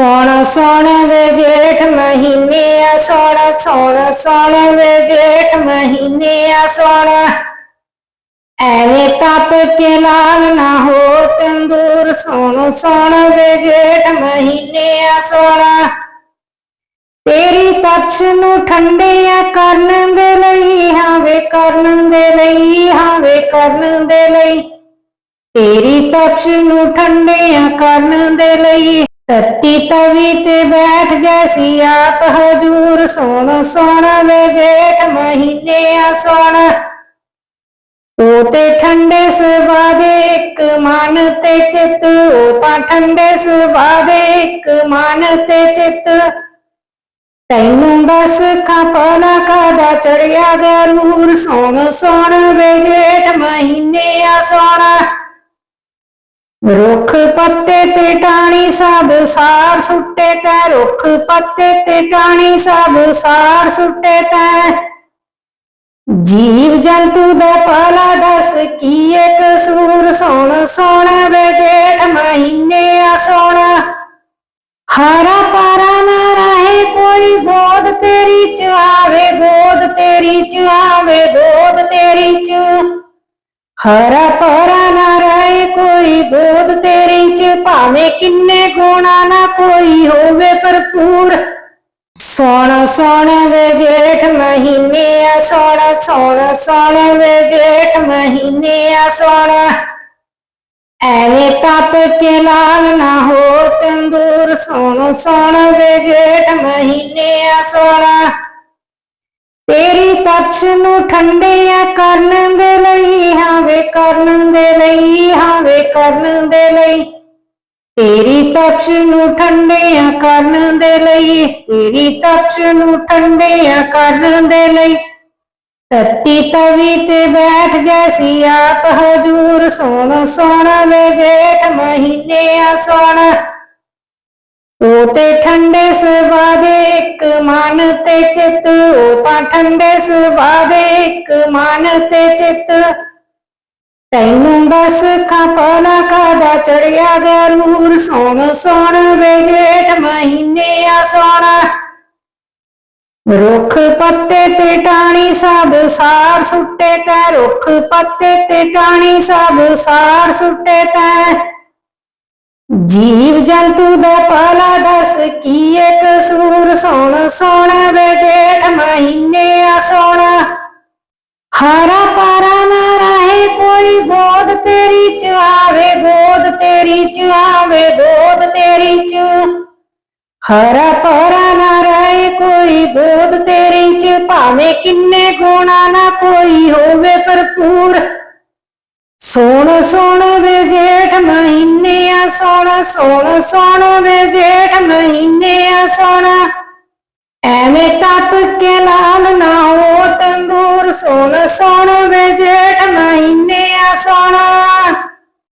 ਸੋਣ ਸੋਣ ਵੇ ਜੇਠ ਮਹੀਨੇ ਆ, ਸੋਣ ਸੋਣ ਸੋਣ ਵੇ ਜੇਠ ਮਹੀਨੇ ਆ, ਸੋਣ। ਐਵੇਂ ਤਪ ਕੇ ਲਾਲ ਨਾ ਹੋ, ਤੰਦੂਰ ਸੋਣ ਸੋਣ ਵੇ ਜੇਠ ਮਹੀਨੇ ਆ, ਸੋਣ। ਤੇਰੀ ਤਪਸ਼ ਨੂੰ ਠੰਡਿਆ ਕਰਨ ਦੇ ਲਈ ਹਾਂ ਵੇ ਕਰਨ ਦੇ ਲਈ ਹਾਂ ਵੇ ਕਰਨ ਦੇ ਲਈ। ਤੇਰੀ ਤਪਸ਼ ਨੂੰ ਠੰਡਿਆ ਕਰਨ ਦੇ ਲਈ ਤੱਤੀ ਤਵੀ ਤੇ ਬੈਠ ਗਿਆ ਸੀ ਆਪ ਹਜੂਰ, ਸੋਣ ਸੋਣ ਵੇ ਜੇਠ ਮਹੀਨੇ ਆ ਸੋਣ। ਉਹ ਠੰਡੇ ਸੁਭਾ ਦੇ ਇੱਕ ਮਨ ਤੇ ਚਿੱਤ ਉਹ ਤਾਂ ਠੰਡੇ ਸੁਭਾ ਦੇ ਇੱਕ ਮਨ ਤੇ ਚਿਤ। ਤੈਨੂੰ ਦੱਸ ਖਪਲਾ ਕਾਦਾ ਚੜਿਆ ਗਰੂਰ ਸੋਣ ਸੋਣ ਵੇ ਜੇਠ ਮਹੀਨੇ ਆ ਸੋਣਾ। ਰੁੱਖ ਪੱਤੇ ਤੇ ਟਾਣੀ ਸਭ ਸਾਰ ਸੁੱਟੇ ਤੈ, ਰੁੱਖ ਪੱਤੇ ਤੇ ਟਾਣੀ ਸਭ ਸਾਰ ਸੁੱਟੇ ਤੈ। ਜੀਵ ਜੰਤੂ ਦਾ ਪਾਲਾ ਦੱਸ ਕੀ ਇੱਕ ਸੂਰ ਸੋਣ ਸੋਣ ਵੇ ਜੇਠ ਮਹੀਨੇ ਆ ਸੋਣਾ ਹਰਾ ਪਾਰਾ ਨਾ ਰਹੇ, ਕੋਈ ਗੋਦ ਤੇਰੀ ਚ ਆਵੇ, ਗੋਦ ਤੇਰੀ ਚ ਆਵੇ, ਗੋਦ ਤੇਰੀ ਚ। ਹਰਾ ਪਾਰਾ ਕੋਈ ਗੋਦ ਤੇਰੀ ਚ, ਭਾਵੇਂ ਕਿੰਨੇ ਗੁਣਾ ਨਾ ਕੋਈ ਹੋਵੇ ਭਰਪੂਰ। ਸੋਣ ਸੋਣ ਵੇ ਜੇਠ ਮਹੀਨੇ ਆ, ਸੋਣ ਸੋਣ ਸੋਣ ਵੇ ਜੇਠ ਮਹੀਨੇ ਆ, ਸੋਣ। ਐਵੇਂ ਤਪ ਕੇ ਲਾਲ ਨਾ ਹੋ ਤੰਦੂਰ, ਸੋਣ ਸੋਣ ਵੇ ਜੇਠ ਮਹੀਨੇ ਆ, ਸੋਣਾ। ਤੇਰੀ ਨੂੰ ਠੰਡਿਆ ਕਰਨ ਦੇ ਲਈ ਹਾਂ ਕਰਨ ਦੇ ਲਈ ਹਾਂ ਕਰਨ ਦੇ ਲਈ। ਤੇਰੀ ਤਪਸ਼ ਨੂੰ ਠੰਡਿਆ ਕਰਨ ਦੇ ਲਈ, ਤੇਰੀ ਤਪਸ਼ ਨੂੰ ਠੰਡਿਆ ਕਰਨ ਦੇ ਲਈ। ਤੱਤੀ ਤਵੀ ਤੇ ਬੈਠ ਗਿਆ ਸੀ ਆਪ ਹਜੂਰ ਸੋਣ ਸੋਣ ਵੇ ਜੇਠ ਮਹੀਨੇ ਆ ਸੋਣ। ਉਹ ਤੇ ਠੰਡੇ ਸੁਭਾ ਦੇ ਇੱਕ ਮਨ ਤੇ ਚਿੱਤ ਉਹ ਤਾਂ ਠੰਡੇ ਤੈਨੂੰ ਦੱਸ ਖਪਲਾ ਕਾਦਾ ਚੜਿਆ ਗਰੂਰ ਸੋਣ ਸੋਣ ਵੇ ਜੇਠ ਮਹੀਨੇ ਆ ਸੋਣਾ। ਰੁੱਖ ਪੱਤੇ ਤੇ ਟਾਣੀ ਸਭ ਸਾਰ ਸੁੱਟੇ ਤੈ, ਰੁੱਖ ਪੱਤੇ ਤੇ ਟਾਣੀ ਸਭ ਸਾਰ ਸੁੱਟੇ ਤੈ। ਜੀਵ ਜੰਤੂ ਦਾ ਪਾਲਾ ਦੱਸ ਕੀ ਇੱਕ ਸੂਰ ਸੋਣ ਸੋਣ ਵੇ ਜੇਠ ਮਹੀਨੇ ਆ ਸੋਣਾ। ਹਰਾ ਪਾਰਾ ਨਾ ਰਹੇ, ਕੋਈ ਗੋਦ ਤੇਰੀ ਚ ਆਵੇ, ਗੋਦ ਤੇਰੀ ਚ ਆਵੇ, ਗੋਦ ਤੇਰੀ ਚ। ਹਰਾ ਪਾਰਾ ਨਾ ਰਹੇ, ਕੋਈ ਗੋਦ ਤੇਰੀ ਚ ਭਾਵੇਂ ਕਿੰਨੇ ਗੁਣਾ ਨਾ ਕੋਈ ਹੋਵੇ ਭਰਪੂਰ। ਸੋਣ ਸੋਣ ਸੋਣਾ ਸੋਣਾ ਸੋਣਾ ਵੇ ਜੇਠ ਮਹੀਨੇ ਆ ਸੋਣਾ। ਐਵੇਂ ਤਪ ਕੇ ਨਾਲ ਨਾ ਹੋ